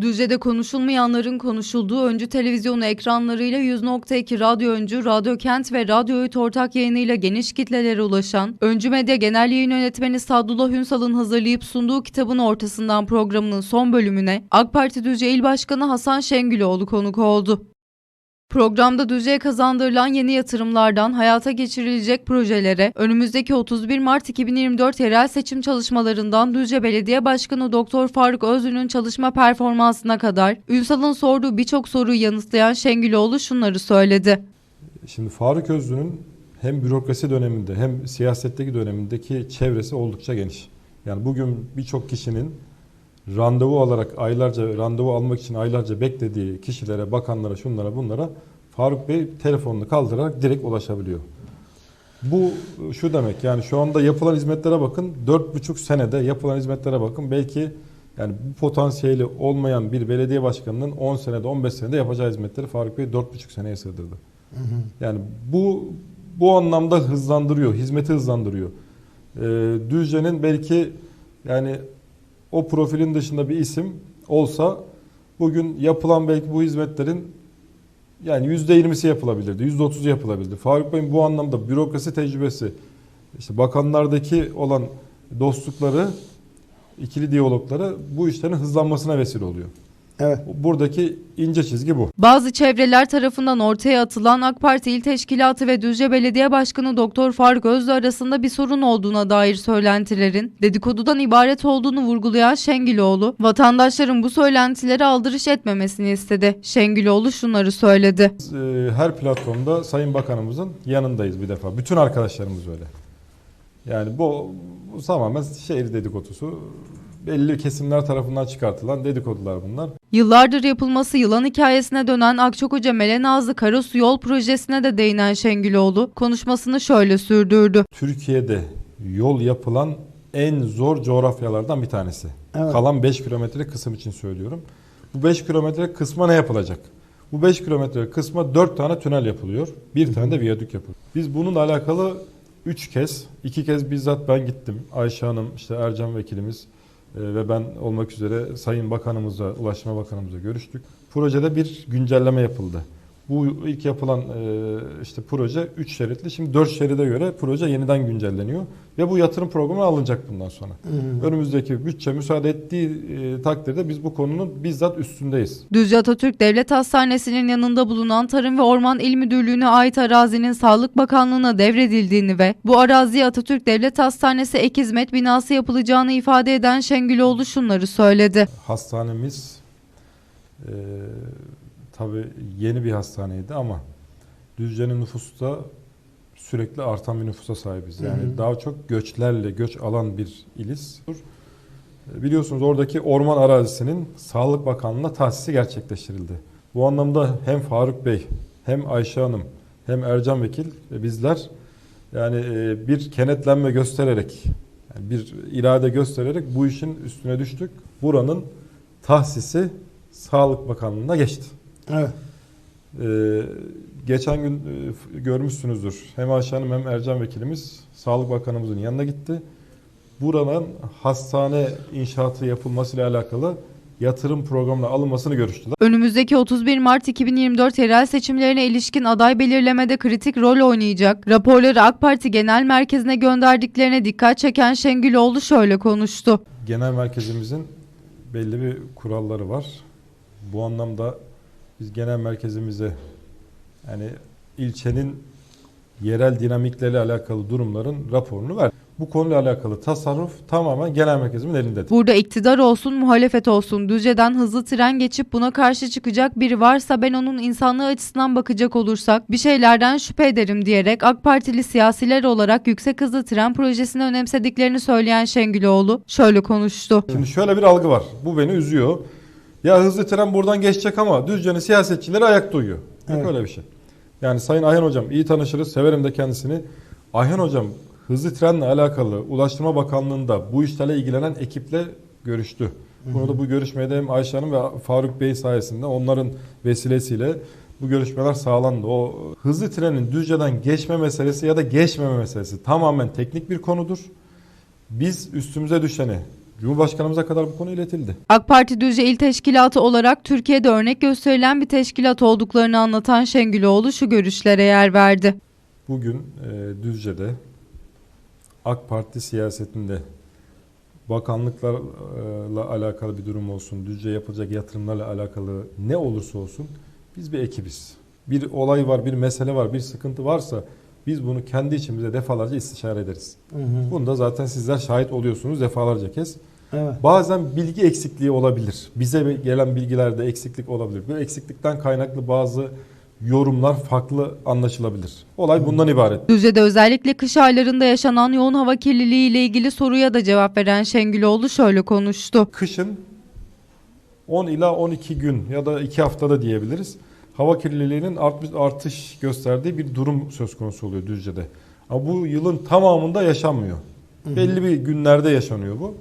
Düzce'de konuşulmayanların konuşulduğu öncü televizyonu ekranlarıyla 100.2 Radyo Öncü, Radyo Kent ve Radyo Öğüt ortak yayınıyla geniş kitlelere ulaşan Öncü Medya Genel Yayın Yönetmeni Sadullah Ünsal'ın hazırlayıp sunduğu kitabın ortasından programının son bölümüne AK Parti Düzce İl Başkanı Hasan Şengüloğlu konuk oldu. Programda Düzce'ye kazandırılan yeni yatırımlardan hayata geçirilecek projelere, önümüzdeki 31 Mart 2024 yerel seçim çalışmalarından Düzce Belediye Başkanı Doktor Faruk Özlü'nün çalışma performansına kadar Ünsal'ın sorduğu birçok soruyu yanıtlayan Şengüloğlu şunları söyledi. Şimdi Faruk Özlü'nün hem bürokrasi döneminde hem siyasetteki dönemindeki çevresi oldukça geniş. Yani bugün birçok kişinin randevu alarak aylarca randevu almak için aylarca beklediği kişilere, bakanlara, şunlara, bunlara Faruk Bey telefonunu kaldırarak direkt ulaşabiliyor. Bu şu demek yani şu anda yapılan hizmetlere bakın 4,5 senede yapılan hizmetlere bakın belki yani bu potansiyeli olmayan bir belediye başkanının 10 senede 15 senede yapacağı hizmetleri Faruk Bey 4,5 seneye sığdırdı. Yani bu bu anlamda hızlandırıyor, hizmeti hızlandırıyor. Ee, Düzce'nin belki yani o profilin dışında bir isim olsa bugün yapılan belki bu hizmetlerin yani %20'si yapılabilirdi, %30'u yapılabilirdi. Faruk Bey'in bu anlamda bürokrasi tecrübesi, işte bakanlardaki olan dostlukları, ikili diyalogları bu işlerin hızlanmasına vesile oluyor. Evet. Buradaki ince çizgi bu. Bazı çevreler tarafından ortaya atılan AK Parti İl Teşkilatı ve Düzce Belediye Başkanı Doktor Faruk Özlü arasında bir sorun olduğuna dair söylentilerin dedikodudan ibaret olduğunu vurgulayan Şengüloğlu, vatandaşların bu söylentileri aldırış etmemesini istedi. Şengüloğlu şunları söyledi. E, her platformda Sayın Bakanımızın yanındayız bir defa. Bütün arkadaşlarımız öyle. Yani bu, bu tamamen şehir dedikodusu. Belli kesimler tarafından çıkartılan dedikodular bunlar. Yıllardır yapılması yılan hikayesine dönen Akçakoca Melenazlı Karasu Yol projesine de değinen Şengüloğlu konuşmasını şöyle sürdürdü. Türkiye'de yol yapılan en zor coğrafyalardan bir tanesi. Evet. Kalan 5 kilometre kısım için söylüyorum. Bu 5 kilometre kısma ne yapılacak? Bu 5 kilometre kısma 4 tane tünel yapılıyor. Bir tane de viyadük yapılıyor. Biz bununla alakalı 3 kez, 2 kez bizzat ben gittim. Ayşe Hanım, işte Ercan Vekilimiz e, ve ben olmak üzere Sayın Bakanımızla, Ulaştırma Bakanımızla görüştük. Projede bir güncelleme yapıldı. Bu ilk yapılan e, işte proje 3 şeritli. Şimdi 4 şeride göre proje yeniden güncelleniyor. Ve bu yatırım programı alınacak bundan sonra. Önümüzdeki bütçe müsaade ettiği e, takdirde biz bu konunun bizzat üstündeyiz. Düzce Atatürk Devlet Hastanesi'nin yanında bulunan Tarım ve Orman İl Müdürlüğü'ne ait arazinin Sağlık Bakanlığı'na devredildiğini ve bu araziye Atatürk Devlet Hastanesi ek hizmet binası yapılacağını ifade eden Şengüloğlu şunları söyledi. Hastanemiz e, tabii yeni bir hastaneydi ama Düzce'nin nüfusu da sürekli artan bir nüfusa sahibiz. Yani Hı hı. daha çok göçlerle göç alan bir iliz. E, Biliyorsunuz oradaki orman arazisinin Sağlık Bakanlığı'na tahsisi gerçekleştirildi. Bu anlamda hem Faruk Bey hem Ayşe Hanım hem Ercan Vekil ve bizler yani e, bir kenetlenme göstererek yani bir irade göstererek bu işin üstüne düştük. Buranın tahsisi Sağlık Bakanlığı'na geçti. Evet. Ee, geçen gün e, görmüşsünüzdür. Hem Ayşe Hanım hem Ercan Vekilimiz Sağlık Bakanımızın yanına gitti. Buranın hastane inşaatı yapılmasıyla alakalı yatırım programına alınmasını görüştüler. Önümüzdeki 31 Mart 2024 yerel seçimlerine ilişkin aday belirlemede kritik rol oynayacak. Raporları AK Parti Genel Merkezi'ne gönderdiklerine dikkat çeken Şengüloğlu şöyle konuştu. Genel merkezimizin belli bir kuralları var. Bu anlamda biz genel merkezimize yani ilçenin yerel dinamikleriyle alakalı durumların raporunu ver. Bu konuyla alakalı tasarruf tamamen genel merkezimin elindedir. Burada iktidar olsun, muhalefet olsun, Düzce'den hızlı tren geçip buna karşı çıkacak biri varsa ben onun insanlığı açısından bakacak olursak bir şeylerden şüphe ederim diyerek AK Partili siyasiler olarak yüksek hızlı tren projesini önemsediklerini söyleyen Şengüloğlu şöyle konuştu. Şimdi şöyle bir algı var. Bu beni üzüyor. Ya hızlı tren buradan geçecek ama Düzce'nin siyasetçileri ayakta uyuyor. Yok Evet. öyle bir şey. Yani Sayın Ayhan Hocam iyi tanışırız. Severim de kendisini. Ayhan Hocam hızlı trenle alakalı Ulaştırma Bakanlığı'nda bu işlerle ilgilenen ekiple görüştü. Bunu da bu görüşmede hem Ayşe Hanım ve Faruk Bey sayesinde onların vesilesiyle bu görüşmeler sağlandı. O hızlı trenin Düzce'den geçme meselesi ya da geçmeme meselesi tamamen teknik bir konudur. Biz üstümüze düşeni Cumhurbaşkanımıza kadar bu konu iletildi. AK Parti Düzce İl Teşkilatı olarak Türkiye'de örnek gösterilen bir teşkilat olduklarını anlatan Şengüloğlu şu görüşlere yer verdi. Bugün e, Düzce'de AK Parti siyasetinde bakanlıklarla alakalı bir durum olsun, Düzce yapılacak yatırımlarla alakalı ne olursa olsun biz bir ekibiz. Bir olay var, bir mesele var, bir sıkıntı varsa biz bunu kendi içimizde defalarca istişare ederiz. Hı hı. Bunda zaten sizler şahit oluyorsunuz defalarca kez. Evet. Bazen bilgi eksikliği olabilir. Bize gelen bilgilerde eksiklik olabilir. Bu eksiklikten kaynaklı bazı yorumlar farklı anlaşılabilir. Olay bundan ibaret. Düzce'de özellikle kış aylarında yaşanan yoğun hava kirliliği ile ilgili soruya da cevap veren Şengüloğlu şöyle konuştu. Kışın 10 ila 12 gün ya da 2 haftada diyebiliriz. Hava kirliliğinin art- artış gösterdiği bir durum söz konusu oluyor Düzce'de. Ama bu yılın tamamında yaşanmıyor. Belli bir günlerde yaşanıyor bu.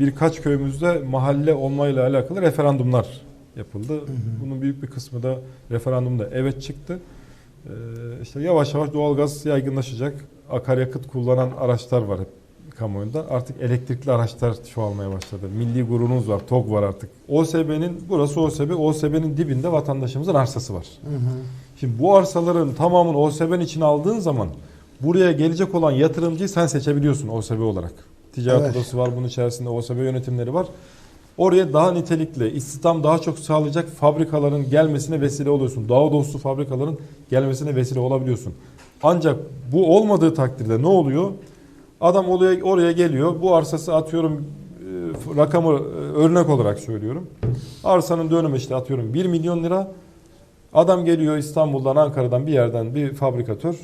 Birkaç köyümüzde mahalle olmayla alakalı referandumlar yapıldı. Bunun büyük bir kısmı da referandumda evet çıktı. Ee, işte yavaş yavaş doğalgaz yaygınlaşacak. Akaryakıt kullanan araçlar var hep kamuoyunda. Artık elektrikli araçlar çoğalmaya başladı. Milli gururumuz var, TOG var artık. OSB'nin, burası OSB, OSB'nin dibinde vatandaşımızın arsası var. Hı hı. Şimdi bu arsaların tamamını OSB'nin içine aldığın zaman buraya gelecek olan yatırımcıyı sen seçebiliyorsun OSB olarak. Ticaret Evet. odası var bunun içerisinde OSB yönetimleri var. Oraya daha nitelikli, istihdam daha çok sağlayacak fabrikaların gelmesine vesile oluyorsun. Daha dostu fabrikaların gelmesine vesile olabiliyorsun. Ancak bu olmadığı takdirde ne oluyor? Adam oraya, oraya geliyor. Bu arsası atıyorum e, rakamı e, örnek olarak söylüyorum. Arsanın dönümü işte atıyorum 1 milyon lira. Adam geliyor İstanbul'dan, Ankara'dan bir yerden bir fabrikatör.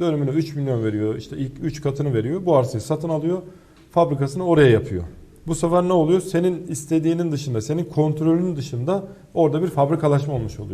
Dönümüne 3 milyon veriyor. işte ilk 3 katını veriyor. Bu arsayı satın alıyor. Fabrikasını oraya yapıyor. Bu sefer ne oluyor? Senin istediğinin dışında, senin kontrolünün dışında orada bir fabrikalaşma olmuş oluyor.